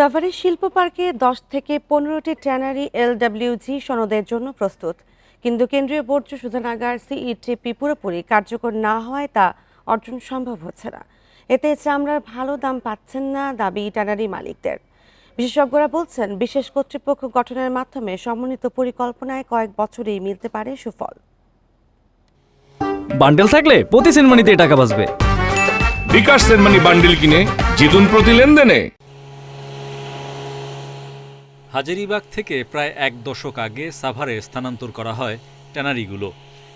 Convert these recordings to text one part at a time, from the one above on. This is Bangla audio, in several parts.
সাভারি শিল্প পার্কে দশ থেকে পনেরোটি ট্যানারি এলডব্লিউজি সনদের জন্য প্রস্তুত। কিন্তু কেন্দ্রীয় বর্জ্য শোধনাগার সিইটিপি পুরোপুরি কার্যকর না হওয়ায় তা অর্জন সম্ভব হচ্ছে না। এতে চামড়ার ভালো দাম পাচ্ছেন না দাবি ট্যানারি মালিকদের। বিশেষজ্ঞরা বলছেন বিশেষ কর্তৃপক্ষ গঠনের মাধ্যমে সমন্বিত পরিকল্পনায় কয়েক বছরেই মিলতে পারে সুফল। বান্ডেল থাকলে প্রতি সেনমানিতে টাকা বাঁচবে। বিকাশ সেনমানি বান্ডিল কিনে জিতুন প্রতি লেনদেনে। হাজারিবাগ থেকে প্রায় এক দশক আগে সাভারে স্থানান্তর করা হয় ট্যানারিগুলো।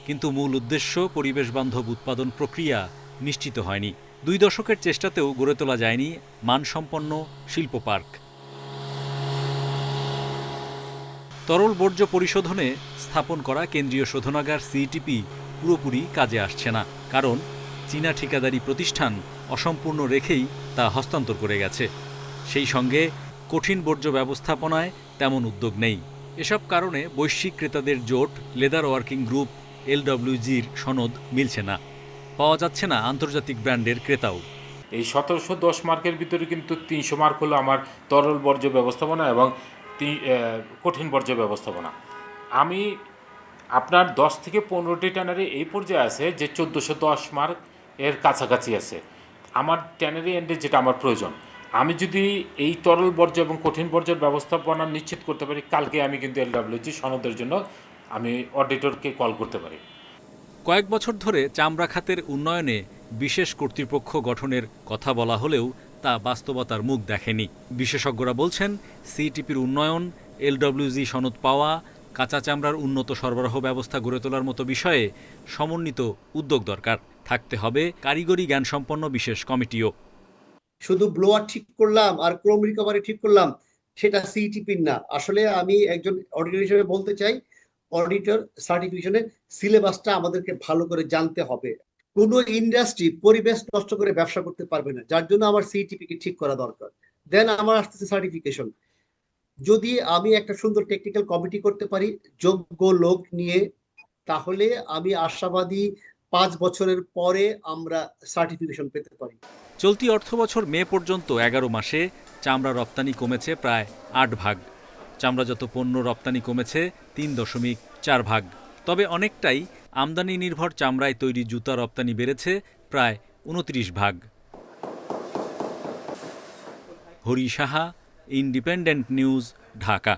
কিন্তু মূল উদ্দেশ্য পরিবেশ বান্ধব উৎপাদন প্রক্রিয়া নিশ্চিত হয়নি। দুই দশকের চেষ্টাতেও গড়ে তোলা যায়নি মানসম্পন্ন শিল্প পার্ক। তরল বর্জ্য পরিশোধনে স্থাপন করা কেন্দ্রীয় শোধনাগার সিইটিপি পুরোপুরি কাজে আসছে না। কারণ চীনা ঠিকাদারি প্রতিষ্ঠান অসম্পূর্ণ রেখেই তা হস্তান্তর করে গেছে। সেই সঙ্গে কঠিন বর্জ্য ব্যবস্থাপনায় তেমন উদ্যোগ নেই। এসব কারণে বৈশ্বিক ক্রেতাদের জোট, লেদার ওয়ার্কিং গ্রুপ, এলডব্লিউজির সনদ মিলছে না। পাওয়া যাচ্ছে না আন্তর্জাতিক ব্র্যান্ডের ক্রেতাও। এই সতেরোশো দশ মার্কের ভিতরে কিন্তু তিনশো মার্ক হলো আমার তরল বর্জ্য ব্যবস্থাপনা এবং কঠিন বর্জ্য ব্যবস্থাপনা। আমি আপনার দশ থেকে পনেরোটি ট্যানারি এই পর্যায়ে আছে যে চোদ্দোশো দশ মার্ক এর কাছাকাছি আছে। আমার ট্যানারি এন্ডে যেটা আমার প্রয়োজন। আমি যদি এই তরল বর্জ্য এবং কঠিন বর্জ্যের ব্যবস্থাপনা নিশ্চিত করতে পারি, কালকে আমি কিন্তু এলডাব্লিউজি সনদের জন্য আমি অডিটরকে কল করতে পারি। কয়েক বছর ধরে চামড়া খাতের উন্নয়নে বিশেষ কর্তৃপক্ষ গঠনের কথা বলা হলেও তা বাস্তবতার মুখ দেখেনি। বিশেষজ্ঞরা বলছেন সিটিপির উন্নয়ন এলডব্লিউজি সনদ পাওয়া, কাঁচা চামড়ার উন্নত সরবরাহ ব্যবস্থা গড়ে তোলার মতো বিষয়ে সমন্বিত উদ্যোগ দরকার। থাকতে হবে কারিগরি জ্ঞানসম্পন্ন বিশেষ কমিটিও। শুধু ব্লোয়ার ঠিক করলাম আর ক্রোম রিকভারি ঠিক করলাম, সেটা সিইটিপির না। আসলে আমি একজন অডিটর হিসেবে বলতে চাই অডিটর সার্টিফিকেশনের সিলেবাসটা আমাদেরকে ভালো করে জানতে হবে। কোনো ইন্ডাস্ট্রি পরিবেশ নষ্ট করে ব্যবসা করতে পারবে না, যার জন্য আমার সিইটিপি কে ঠিক করা দরকার। দেন আমার আসতেছে সার্টিফিকেশন যদি আমি একটা সুন্দর টেকনিক্যাল কমিটি করতে পারি, যোগ্য লোক নিয়ে, তাহলে আমি আশাবাদী পাঁচ বছরের পরে আমরা সার্টিফিকেশন পেতে পারি। চলতি অর্থবছর মে পর্যন্ত এগারো মাসে চামড়া রপ্তানি কমেছে প্রায় আট ভাগ। চামড়াজাত পণ্য রপ্তানি কমেছে তিন দশমিক চার ভাগ। তবে অনেকটাই আমদানি নির্ভর চামড়ায় তৈরি জুতা রপ্তানি বেড়েছে প্রায় উনত্রিশ ভাগ। Hari Saha independent news Dhaka.